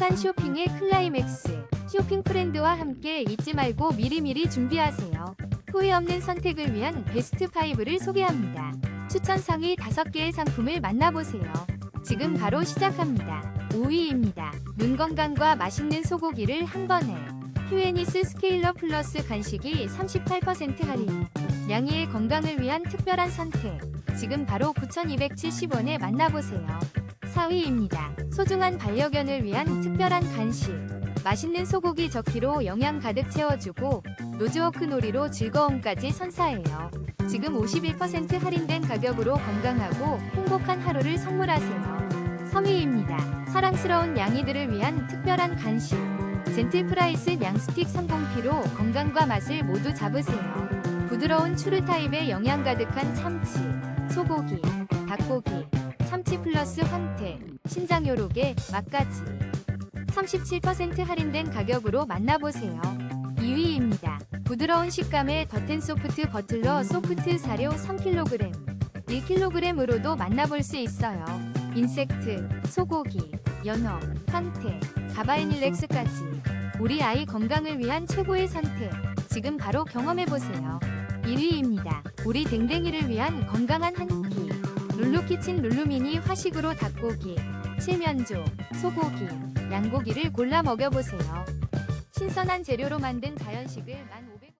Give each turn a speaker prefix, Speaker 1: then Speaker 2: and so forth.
Speaker 1: 행복한 쇼핑의 클라이맥스. 쇼핑 프렌드와 함께 잊지 말고 미리미리 준비하세요. 후회 없는 선택을 위한 베스트 5를 소개합니다. 추천 상위 5개의 상품을 만나보세요. 지금 바로 시작합니다. 5위입니다. 눈 건강과 맛있는 소고기를 한 번에. 휴에니스 스케일러 플러스 간식이 38% 할인. 양이의 건강을 위한 특별한 선택. 지금 바로 9,270원에 만나보세요. 4위입니다. 소중한 반려견을 위한 특별한 간식. 맛있는 소고기 저키로 영양 가득 채워주고 노즈워크 놀이로 즐거움까지 선사해요. 지금 51% 할인된 가격으로 건강하고 행복한 하루를 선물하세요. 3위입니다. 사랑스러운 양이들을 위한 특별한 간식. 젠틀 프라이스 양스틱 30피로 건강과 맛을 모두 잡으세요. 부드러운 추르 타입의 영양 가득한 참치, 소고기, 닭고기, 참치 플러스 황태, 신장 요로게, 맛까지. 37% 할인된 가격으로 만나보세요. 2위입니다. 부드러운 식감의 더텐 소프트 버틀러 소프트 사료 3kg, 1kg으로도 만나볼 수 있어요. 인섹트, 소고기, 연어, 황태, 가바이닐렉스까지 우리 아이 건강을 위한 최고의 선택. 지금 바로 경험해보세요. 1위입니다. 우리 댕댕이를 위한 건강한 한 끼. 룰루키친 룰루미니 화식으로 닭고기, 칠면조, 소고기, 양고기를 골라 먹여보세요. 신선한 재료로 만든 자연식을 1,500원.